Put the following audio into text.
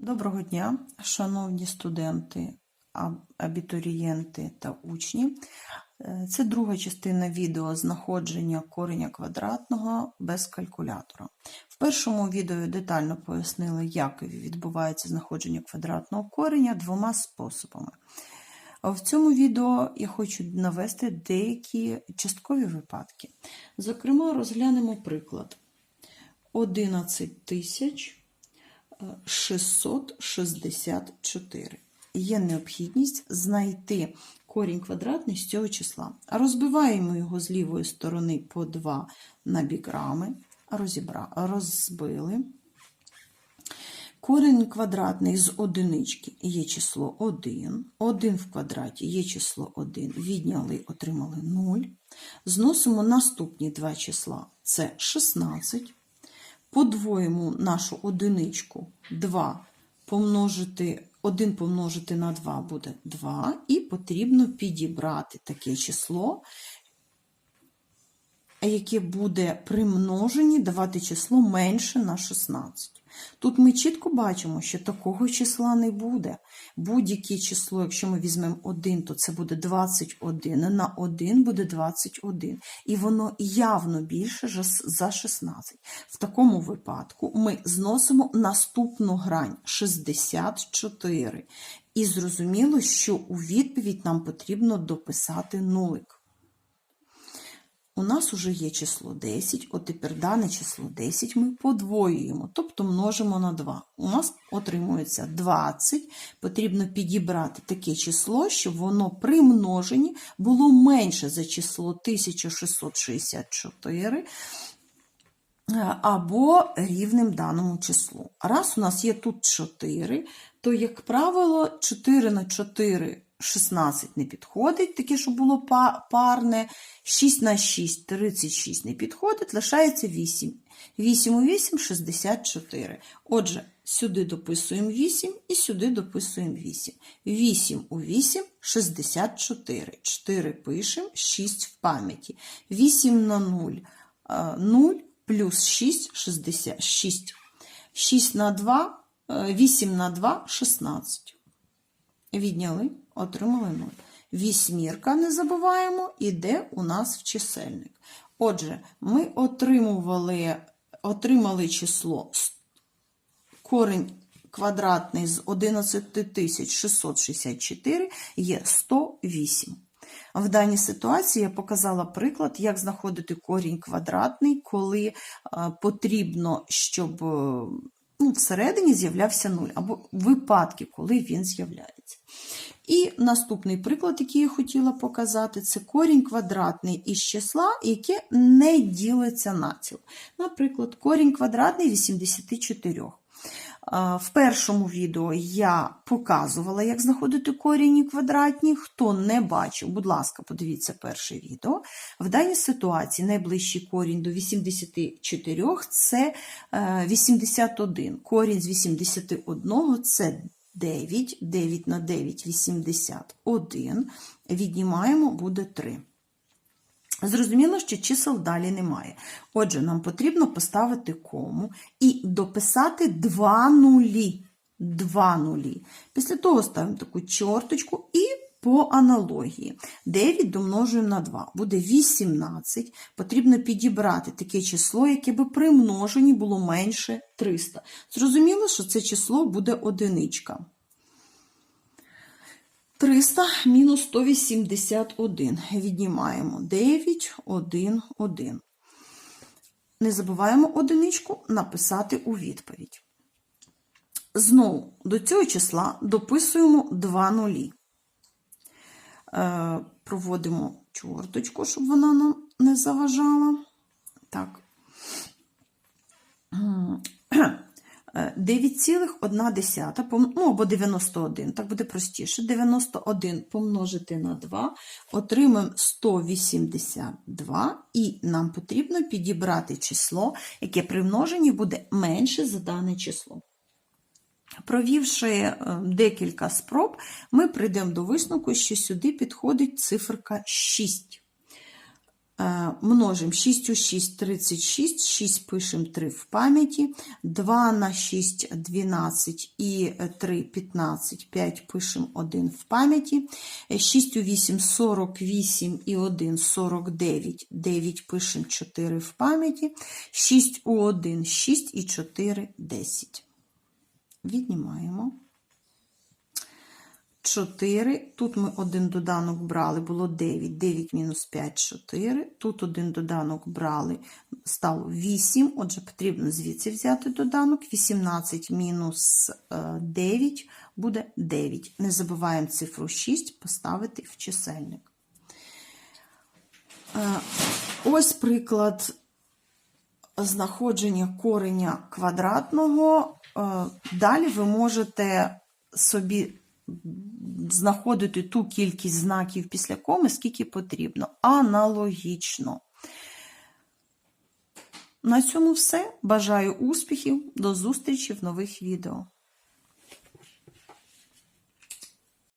Доброго дня, шановні студенти, абітурієнти та учні. Е, Це друга частина відео знаходження кореня квадратного без калькулятора. В першому відео детально пояснила, як відбувається знаходження квадратного кореня двома способами. В цьому відео я хочу навести деякі часткові випадки. Зокрема, розглянемо приклад. 11 тисяч 664. Є необхідність знайти корінь квадратний з цього числа. Розбиваємо його з лівої сторони по 2 на біграми. Розібра... Розбили. Корінь квадратний з одинички є число 1. 1 в квадраті є число 1. Відняли, отримали 0. Зносимо наступні два числа. Це 16 подвоїмо нашу одиничку 2 помножити 1 помножити на 2 буде 2, і потрібно підібрати таке число, яке буде при множенні давати число менше на 16. Тут ми чітко бачимо, що такого числа не буде. Будь-яке число, якщо ми візьмемо 1, то це буде 21, на 1 буде 21. І воно явно більше за 16. В такому випадку ми зносимо наступну грань 64. І зрозуміло, що у відповідь нам потрібно дописати нулик. У нас вже є число 10, от тепер дане число 10 ми подвоюємо, тобто множимо на 2. У нас отримується 20. Потрібно підібрати таке число, щоб воно при множенні було менше за число 1664 е, або рівним даному числу. Раз у нас є тут 4, то, як правило, 4 на 4 16 не підходить, таке, щоб було парне. 6 на 6 36 не підходить, лишається 8. 8 у 8 64. Отже, сюди дописуємо 8 і сюди дописуємо 8. 8 у 8 64. 4 пишемо, 6 в пам'яті. 8 на 0 е, 0 плюс 6 66. 6 на 2, е, 8 на 2 16. Відняли, отримали 0. Вісьмірка, не забуваємо, іде у нас в чисельник. Отже, ми отримували, отримали число корень квадратний з 11664 є 108. В даній ситуації я показала приклад, як знаходити корінь квадратний, коли е, потрібно, щоб е, ну, всередині з'являвся 0, або випадки, коли він з'являється. І наступний приклад, який я хотіла показати, це корінь квадратний із числа, яке не ділиться націл. Наприклад, корінь квадратний 84. В першому відео я показувала, як знаходити корінні квадратні. Хто не бачив, будь ласка, подивіться перше відео. В даній ситуації найближчий корінь до 84 це е, 81. Корінь з 81 це 9, 9 на 9 – 81. Віднімаємо, буде 3. Зрозуміло, що чисел далі немає. Отже, нам потрібно поставити кому і дописати два нулі. Два нулі. Після того ставимо таку чорточку і по аналогії. 9 домножуємо на 2. Буде 18. Потрібно підібрати таке число, яке би при множенні було менше 300. Зрозуміло, що це число буде одиничка. 300 мінус 181. Віднімаємо 9, 1, 1. Не забуваємо одиничку написати у відповідь. Знову до цього числа дописуємо 2 нулі. Е, проводимо чорточку, щоб вона нам не заважала. Так. 9,1, ну або 91, так буде простіше. 91 помножити на 2, отримаємо 182, і нам потрібно підібрати число, яке при множенні буде менше за дане число. Провівши е, декілька спроб, ми прийдемо до висновку, що сюди підходить циферка 6. Е, Множимо 6 у 6 – 36, 6 пишемо 3 в пам'яті, 2 на 6 – 12 і 3 – 15, 5 пишемо 1 в пам'яті, 6 у 8 – 48 і 1 – 49, 9 пишемо 4 в пам'яті, 6 у 1 – 6 і 4 – 10. Віднімаємо. 4. Тут ми один доданок брали, було 9. 9 мінус 5 – 4. Тут один доданок брали, стало 8. Отже, потрібно звідси взяти доданок. 18 мінус е, 9 буде 9. Не забуваємо цифру 6 поставити в чисельник. Е, Ось приклад знаходження кореня квадратного. Е, Далі ви можете собі знаходити ту кількість знаків після коми, скільки потрібно. Аналогічно. На цьому все. Бажаю успіхів. До зустрічі в нових відео.